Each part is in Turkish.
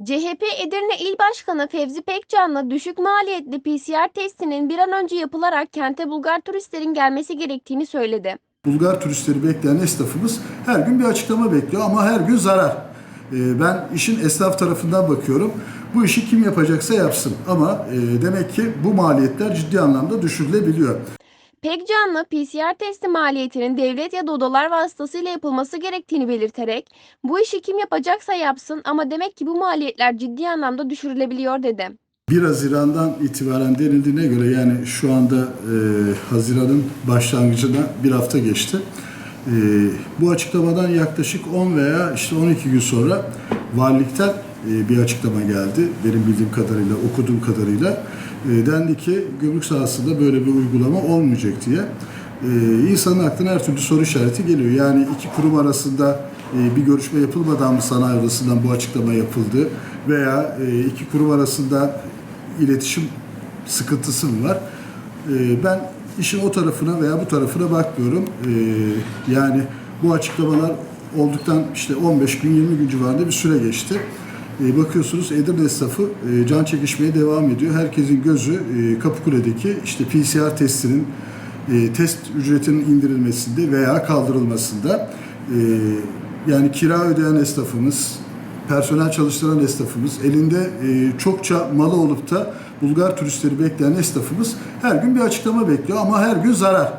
CHP Edirne İl Başkanı Fevzi Pekcanlı düşük maliyetli PCR testinin bir an önce yapılarak kente Bulgar turistlerin gelmesi gerektiğini söyledi. Bulgar turistleri bekleyen esnafımız her gün bir açıklama bekliyor ama her gün zarar. Ee, Ben işin esnaf tarafından bakıyorum. Bu işi kim yapacaksa yapsın ama e, demek ki bu maliyetler ciddi anlamda düşürülebiliyor. Pekcanlı PCR testi maliyetinin devlet ya da odalar vasıtasıyla yapılması gerektiğini belirterek bu işi kim yapacaksa yapsın ama demek ki bu maliyetler ciddi anlamda düşürülebiliyor dedi. 1 Haziran'dan itibaren denildiğine göre yani şu anda e, Haziran'ın başlangıcına bir hafta geçti. E, bu açıklamadan yaklaşık 10 veya işte 12 gün sonra valilikten e, bir açıklama geldi. Benim bildiğim kadarıyla, okuduğum kadarıyla. E, dendi ki gümrük sahasında böyle bir uygulama olmayacak diye. E, insanın aklına her türlü soru işareti geliyor. Yani iki kurum arasında e, bir görüşme yapılmadan mı sanayi odasından bu açıklama yapıldı? Veya e, iki kurum arasında iletişim sıkıntısı mı var? E, ben işin o tarafına veya bu tarafına bakmıyorum. E, yani bu açıklamalar olduktan işte 15 gün 20 gün civarında bir süre geçti. E, bakıyorsunuz Edirne esnafı e, can çekişmeye devam ediyor. Herkesin gözü e, Kapıkule'deki işte PCR testinin e, test ücretinin indirilmesinde veya kaldırılmasında. Yani kira ödeyen esnafımız, personel çalıştıran esnafımız, elinde çokça malı olup da Bulgar turistleri bekleyen esnafımız her gün bir açıklama bekliyor ama her gün zarar.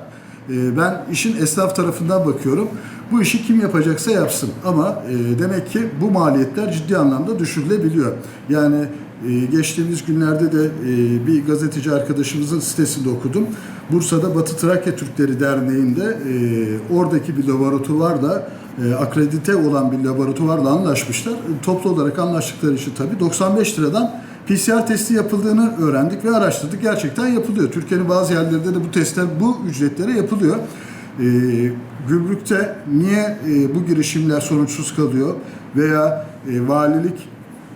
Ben işin esnaf tarafından bakıyorum. Bu işi kim yapacaksa yapsın ama e, demek ki bu maliyetler ciddi anlamda düşürülebiliyor. Yani e, geçtiğimiz günlerde de e, bir gazeteci arkadaşımızın sitesinde okudum. Bursa'da Batı Trakya Türkleri Derneği'nde e, oradaki bir laboratuvarla e, akredite olan bir laboratuvarla anlaşmışlar. Toplu olarak anlaştıkları için tabii 95 liradan PCR testi yapıldığını öğrendik ve araştırdık. Gerçekten yapılıyor. Türkiye'nin bazı yerlerinde de bu testler bu ücretlere yapılıyor. E, gümrükte niye e, bu girişimler sonuçsuz kalıyor veya e, valilik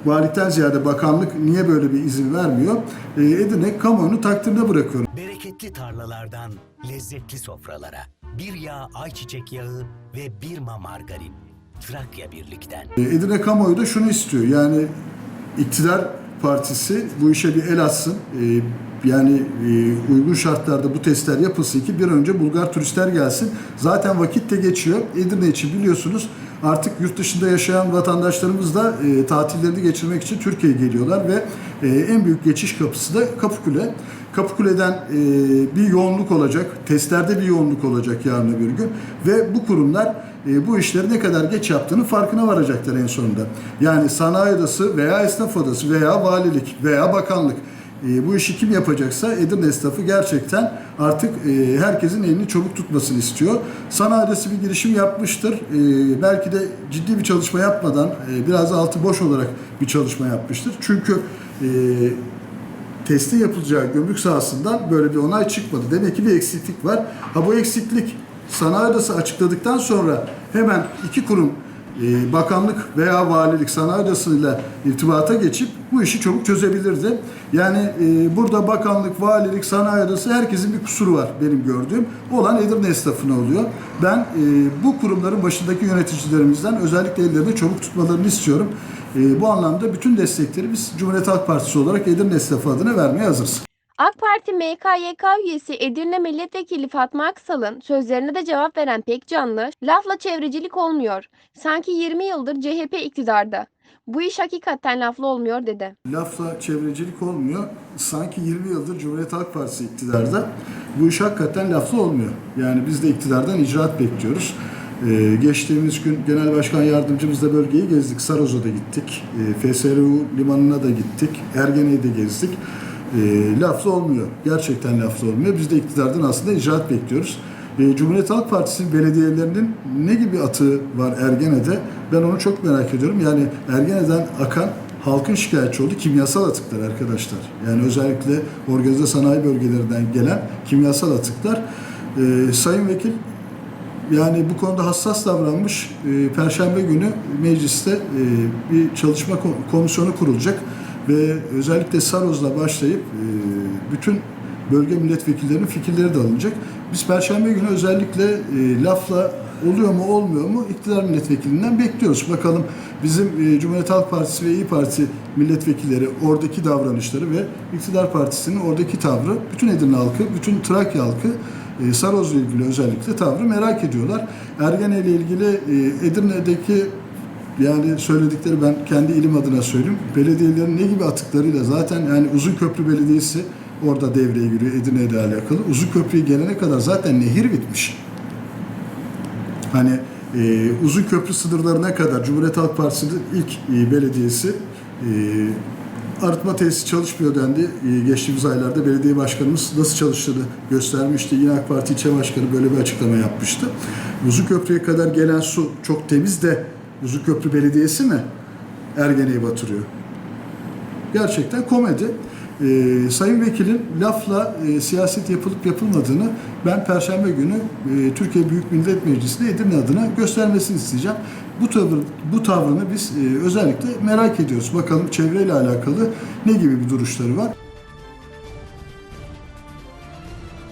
valilikten ziyade bakanlık niye böyle bir izin vermiyor? E, Edirne kamuoyunu takdirine bırakıyorum. Bereketli tarlalardan lezzetli sofralara. Bir yağ ayçiçek yağı ve bir ma margarin. Trakya Birlik'ten. E, Edirne kamuoyu da şunu istiyor. Yani iktidar partisi bu işe bir el atsın. E, yani e, uygun şartlarda bu testler yapılsın ki bir önce Bulgar turistler gelsin. Zaten vakit de geçiyor. Edirne için biliyorsunuz artık yurt dışında yaşayan vatandaşlarımız da e, tatillerini geçirmek için Türkiye'ye geliyorlar ve e, en büyük geçiş kapısı da Kapıkule. Kapıkule'den e, bir yoğunluk olacak, testlerde bir yoğunluk olacak yarın öbür gün ve bu kurumlar e, bu işleri ne kadar geç yaptığını farkına varacaklar en sonunda. Yani sanayi odası veya esnaf odası veya valilik veya bakanlık e, bu işi kim yapacaksa Edirne esnafı gerçekten artık e, herkesin elini çabuk tutmasını istiyor. Sanayi odası bir girişim yapmıştır. E, belki de ciddi bir çalışma yapmadan e, biraz altı boş olarak bir çalışma yapmıştır. Çünkü e, testi yapılacağı gümrük sahasından böyle bir onay çıkmadı. Demek ki bir eksiklik var. Ha bu eksiklik sanayi odası açıkladıktan sonra hemen iki kurum e, bakanlık veya valilik sanayi odasıyla irtibata geçip bu işi çabuk çözebilirdi. Yani e, burada bakanlık, valilik, sanayi odası herkesin bir kusuru var benim gördüğüm. Olan Edirne esnafına oluyor. Ben e, bu kurumların başındaki yöneticilerimizden özellikle ellerini çabuk tutmalarını istiyorum. E, bu anlamda bütün destekleri biz Cumhuriyet Halk Partisi olarak Edirne esnafı adına vermeye hazırız. AK Parti MKYK üyesi Edirne Milletvekili Fatma Aksal'ın sözlerine de cevap veren Pekcanlı, lafla çevrecilik olmuyor. Sanki 20 yıldır CHP iktidarda. Bu iş hakikaten lafla olmuyor dedi. Lafla çevrecilik olmuyor. Sanki 20 yıldır Cumhuriyet Halk Partisi iktidarda. Bu iş hakikaten lafla olmuyor. Yani biz de iktidardan icraat bekliyoruz. Ee, geçtiğimiz gün Genel Başkan Yardımcımızla bölgeyi gezdik. Saroza'da gittik. Ee, FSRU limanına da gittik. Ergene'yi de gezdik. Ee, lafla olmuyor. Gerçekten lafla olmuyor. Biz de iktidardan aslında icraat bekliyoruz. Ee, Cumhuriyet Halk Partisi belediyelerinin ne gibi atığı var Ergene'de? Ben onu çok merak ediyorum. Yani Ergene'den akan halkın şikayetçi olduğu kimyasal atıklar arkadaşlar. Yani özellikle organize sanayi bölgelerinden gelen kimyasal atıklar. Ee, Sayın Vekil yani bu konuda hassas davranmış. Ee, Perşembe günü mecliste e, bir çalışma ko- komisyonu kurulacak ve özellikle Saroz'la başlayıp e, bütün bölge milletvekillerinin fikirleri de alınacak. Biz Perşembe günü özellikle e, lafla oluyor mu olmuyor mu iktidar milletvekilinden bekliyoruz. Bakalım bizim e, Cumhuriyet Halk Partisi ve İyi Parti milletvekilleri oradaki davranışları ve iktidar partisinin oradaki tavrı bütün Edirne halkı, bütün Trakya halkı Saroz'la ilgili özellikle tavrı merak ediyorlar. Ergene ile ilgili Edirne'deki yani söyledikleri ben kendi ilim adına söyleyeyim. Belediyelerin ne gibi atıklarıyla zaten yani Uzunköprü Belediyesi orada devreye giriyor Edirne ile alakalı. Uzunköprü'ye gelene kadar zaten nehir bitmiş. Hani e, Uzunköprü sınırlarına kadar Cumhuriyet Halk Partisi'nin ilk e, belediyesi e, arıtma tesisi çalışmıyor dendi. E, geçtiğimiz aylarda belediye başkanımız nasıl çalıştığını göstermişti. Yine AK Parti ilçe başkanı böyle bir açıklama yapmıştı. Uzunköprü'ye kadar gelen su çok temiz de Uzunköprü Belediyesi mi Ergene'yi batırıyor? Gerçekten komedi. Ee, Sayın Vekilin lafla e, siyaset yapılıp yapılmadığını ben Perşembe günü e, Türkiye Büyük Millet Meclisi'nde Edirne adına göstermesini isteyeceğim. Bu tavır, bu tavrını biz e, özellikle merak ediyoruz. Bakalım çevreyle alakalı ne gibi bir duruşları var.